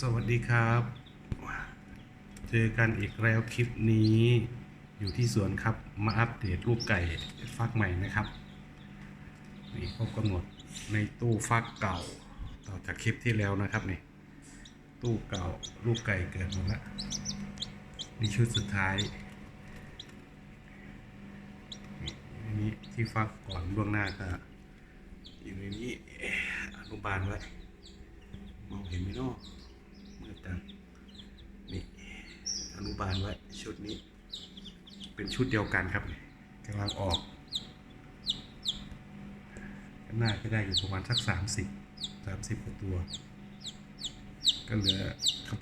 สวัสดีครับ เจอกันอีกแล้วคลิปนี้ อยู่ที่สวนครับ มาอัปเดตลูกไก่ฟักใหม่นะครับ นี่ครบกำหนดในตู้ฟักเก่า ต่อจากคลิปที่แล้วนะครับนี่ ตู้เก่าลูกไก่เกิดหมดแล้วนี่ชุดสุดท้ายนี่อันนี้ที่ฟักก่อนล่วงหน้าก็อยู่ในนี้อนุบาลไว้มองเห็นไหมเนาะ มืดจังนี่อนุบาลไว้ชุดนี้ เป็นชุดเดียวกันครับกำลังออกหน้าก็ได้อยู่ประมาณสักสามสิบสามสิบกว่าตัว ก็เหลือ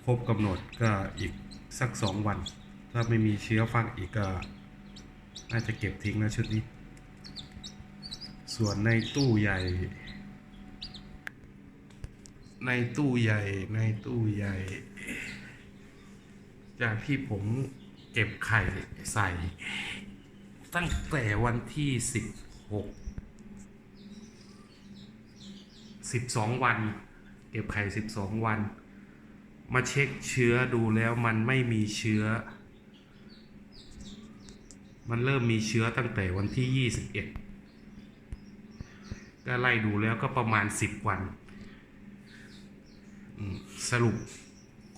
ครบกำหนดก็อีกสักสองวัน ถ้าไม่มีเชื้อฟักอีกก็น่าจะเก็บทิ้งนะชุดนี้ ส่วนในตู้ใหญ่ ในตู้ใหญ่ในตู้ใหญ่ จากที่ผมเก็บไข่ใส่ ตั้งแต่วันที่สิบหกสิบสองวัน เก็บไข่สิบสองวัน มาเช็คเชื้อดูแล้วมันไม่มีเชื้อ มันเริ่มมีเชื้อตั้งแต่วันที่ยี่สิบเอ็ดก็ไล่ดูแล้วก็ประมาณสิบวัน สรุป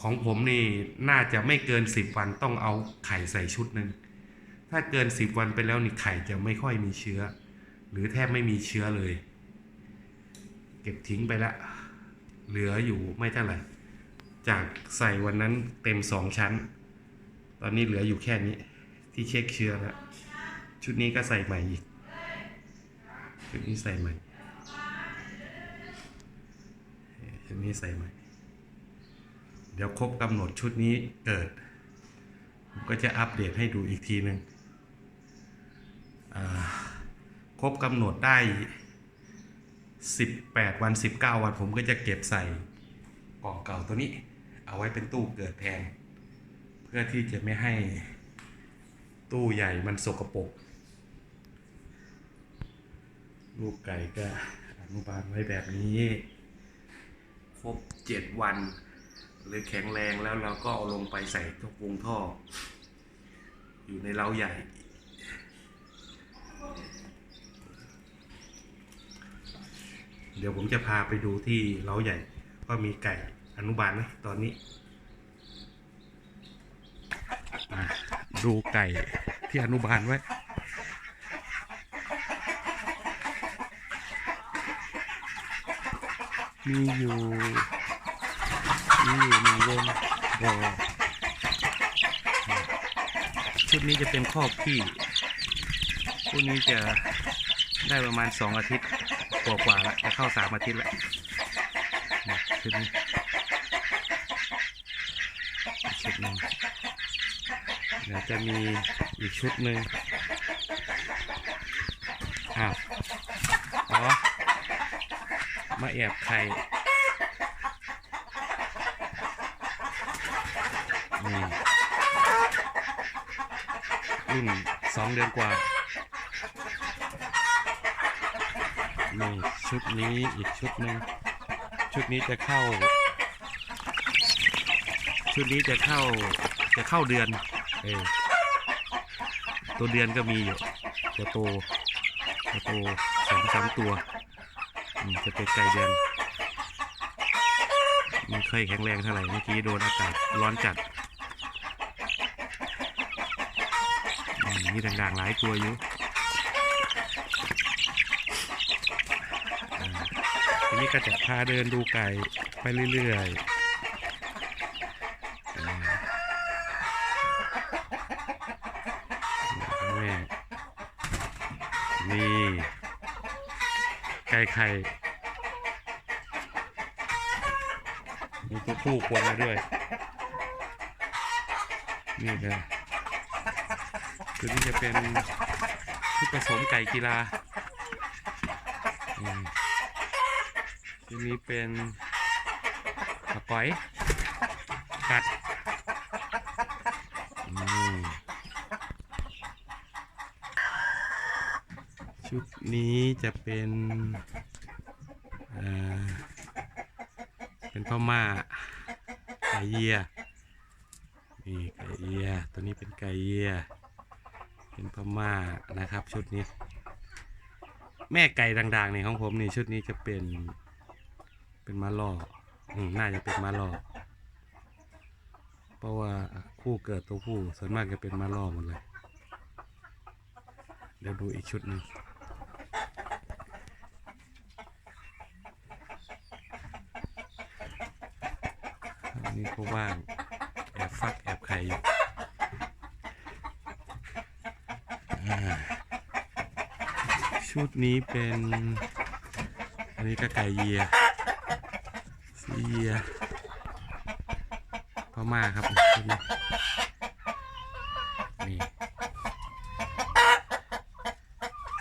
ของผมนี่น่าจะไม่เกินสิบวันต้องเอาไข่ใส่ชุดหนึ่งถ้าเกินสิบวันไปแล้วนี่ไข่จะไม่ค่อยมีเชื้อ หรือแทบไม่มีเชื้อเลย เก็บทิ้งไปละ เหลืออยู่ไม่เท่าไหร่ จากใส่วันนั้นเต็มสองชั้น ตอนนี้เหลืออยู่แค่นี้ ที่เช็คเชื้อแล้วชุดนี้ก็ใส่ใหม่อีกชุดนี้ใส่ใหม่ชุดนี้ใส่ใหม่ เดี๋ยวครบกำหนดชุดนี้เกิด ผมก็จะอัปเดตให้ดูอีกทีหนึ่งอ่าครบกำหนดได้ 18 วัน 19 วัน ผมก็จะเก็บใส่กล่องเก่าตัวนี้ เอาไว้เป็นตู้เกิดแทน เพื่อที่จะไม่ให้ตู้ใหญ่มันสกปรกลูกไก่ก็อนุบาลไว้แบบนี้ ครบเจ็ดวัน หรือแข็งแรงแล้วเราก็เอาลงไปใส่ทุกวงท่อ อยู่ในเล้าใหญ่ เดี๋ยวผมจะพาไปดูที่เล้าใหญ่ว่ามีไก่อนุบาลไหมตอนนี้ ดูไก่ที่อนุบาลไว้มีอยู่ มีอยู่หนึ่งวงบ่อชุดนี้จะเป็นครอบพี่ชุดนี้จะได้ประมาณสองอาทิตย์กว่ากว่าๆแล้วจะเข้าสามอาทิตย์แล้วชุดนี้ชุดหนึ่งเดี๋ยวจะมีอีกชุดหนึ่งอ้าวอ๋อมาแอบไข่ นี่รุ่นสองเดือนกว่านี่ชุดนี้อีกชุดหนึ่งชุดนี้จะเข้า ชุดนี้จะเข้าจะเข้าเดือนเออตัวเดือนก็มีอยู่ตัวโตตัวโตสองสามตัวอืมจะเป็นไก่เดือนไมันเคยแข็งแรงเท่าไหร่เมื่อกี้โดนอากาศร้อนจัด มมีด่างๆหลายตัวอยู่ทีนี้ก็จะพาเดินดูไก่ไปเรื่อยๆแม่นี่ไก่ไข่มีตัวผู้ควรมาด้วย นี่ครั บคือนี่จะเป็นชุดผสมไก่กีฬามทีนี้เป็นกระป๋อยกัดชุดนี้จะเป็นอ่าเป็นพ่อม่าไก่เยียนี่ไก่เยียตัวนี้เป็นไก่เยีย เป็นพม่านะครับ ชุดนี้ แม่ไก่ดังๆนี่ของผมนี่ชุดนี้จะเป็นเป็นมาล่ออืมน่าจะเป็นมาล่อเพราะว่าคู่เกิดตัวผู้ส่วนมากจะเป็นมาล่อหมดเลย เดี๋ยวดูอีกชุดหนึ่งนนี้ก็ว่าง แอบฟักแอบไข่อยู่อ่า ชุดนี้เป็น อันนี้ก็ไก่เยียสีเยียพม่าครับชุดนี้นี่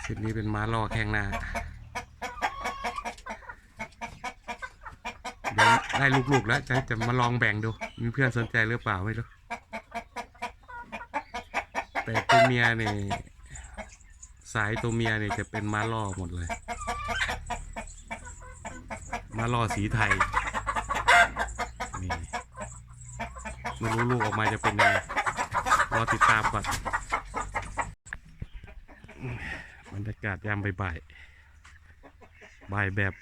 ชุดนี้เป็นม้าล่อแข้งหน้าได้ลูกๆแล้วจะจะมาลองแบ่งดู มีเพื่อนสนใจหรือเปล่าไม่รู้แต่ตัวเมียเนี่ย สายตัวเมียเนี่ยจะเป็นม้าล่อหมดเลย ม้าล่อสีไทย นี่ไม่รู้ลูกออกมาจะเป็นยังไงรอติดตามก่อนบรรยากาศยามบ่ายๆบ่ายแบบ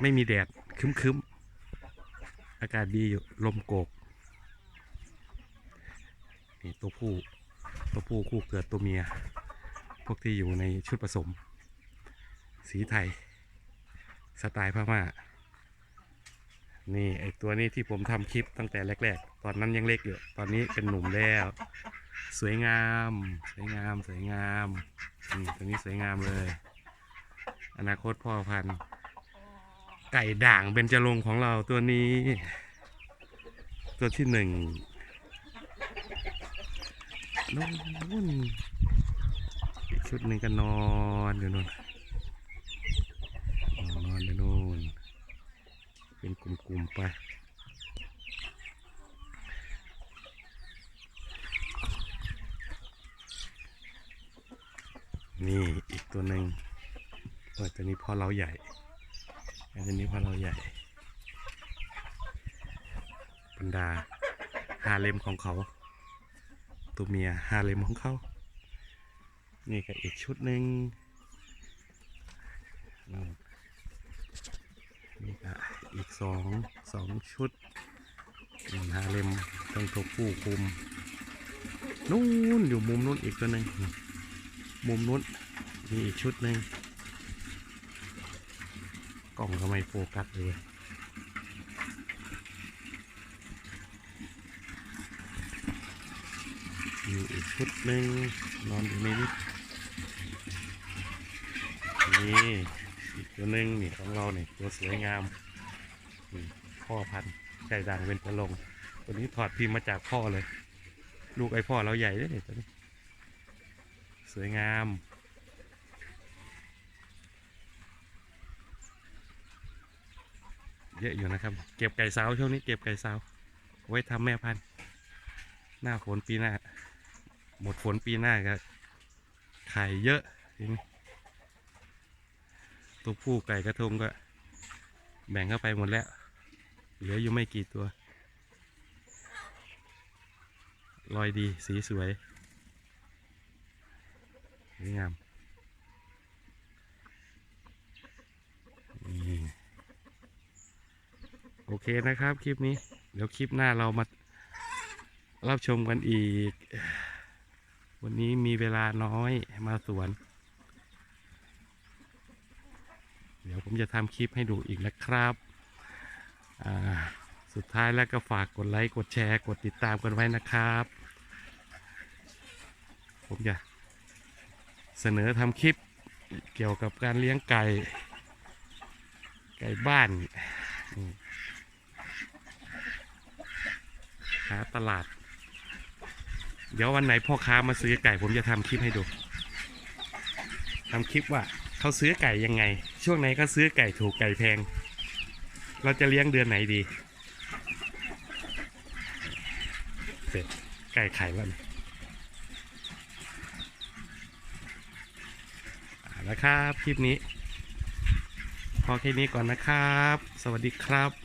ไม่มีแดดคึ้มๆ อากาศดีอยู่ ลมโกก นี่ตัวผู้ ตัวผู้คู่เกิดตัวเมีย วกที่อยู่ในชุดผสม สีไทย สไตล์พม่านี่ไอตัวนี้ที่ผมทำคลิปตั้งแต่แรก ๆ ตอนนั้นยังเล็กอยู่ ตอนนี้เป็นหนุ่มแล้ว สวยงาม สวยงาม สวยงามอืมตัวนี้สวยงามเลย อนาคตพ่อพันธุ์ไก่ด่างเบญจรงของเราตัวนี้ ตัวที่หนึ่งนู่น ชุดหนึ่งก็นอนอยู่นู่นนอนอยู่นู่นเป็นกลุ่มๆไปนี่อีกตัวหนึ่งตัวตัวนี้พ่อเราใหญ่ อันนี้พ่อเราใหญ่บรรดาฮาเลมของเขา ตัวเมียฮาเลมของเขา นี่ก็อีกชุดหนึ่งนี่ก็อีกสองสองชุดมฮาเลมต้องตัวผู้คุมนู่นอยู่มุมนู้นอีกตัวหนึ่งมุมนู้นมีอีกชุดหนึ่งกล่องทำไมโฟกัสเลยมีอีก ชุดหนึ่งนอนอยู่ในนี้นี่อีกตัวหนึ่งนี่ของเราเนี่ยตัวสวยงามนี่พ่อพันธุ์ไก่ด่างเป็นตะลง ตัวนี้ถอดพิมพ์มาจากพ่อเลย ลูกไอพ่อเราใหญ่เลยตัวนี้ สวยงามเยอะอยู่นะครับ เก็บไก่สาวช่วงนี้เก็บไก่สาว ไว้ทำแม่พันธุ์ หน้าฝนปีหน้า หมดฝนปีหน้าก็ไข่เยอะทีนี้ตัวผู้ไก่กระทงก็ แบ่งเข้าไปหมดแล้ว เหลืออยู่ไม่กี่ตัวรอยดีสีสวยสวยงามโอเคนะครับคลิปนี้ เดี๋ยวคลิปหน้าเรามารับชมกันอีก วันนี้มีเวลาน้อยมาสวน เดี๋ยวผมจะทำคลิปให้ดูอีกนะครับสุดท้ายแล้วก็ฝากกดไลค์กดแชร์ กดติดตามกันไว้นะครับ ผมจะเสนอทำคลิปเกี่ยวกับการเลี้ยงไก่ ไก่บ้าน หาตลาด เดี๋ยววันไหนพ่อค้ามาซื้อไก่ ผมจะทำคลิปให้ดูทำคลิปว่าเขาซื้อไก่ยังไง ช่วงไหนก็ซื้อไก่ถูกไก่แพง เราจะเลี้ยงเดือนไหนดีเสร็จไก่ไข่แล้วนะครับ คลิปนี้ พอแค่นี้ก่อนนะครับ สวัสดีครับ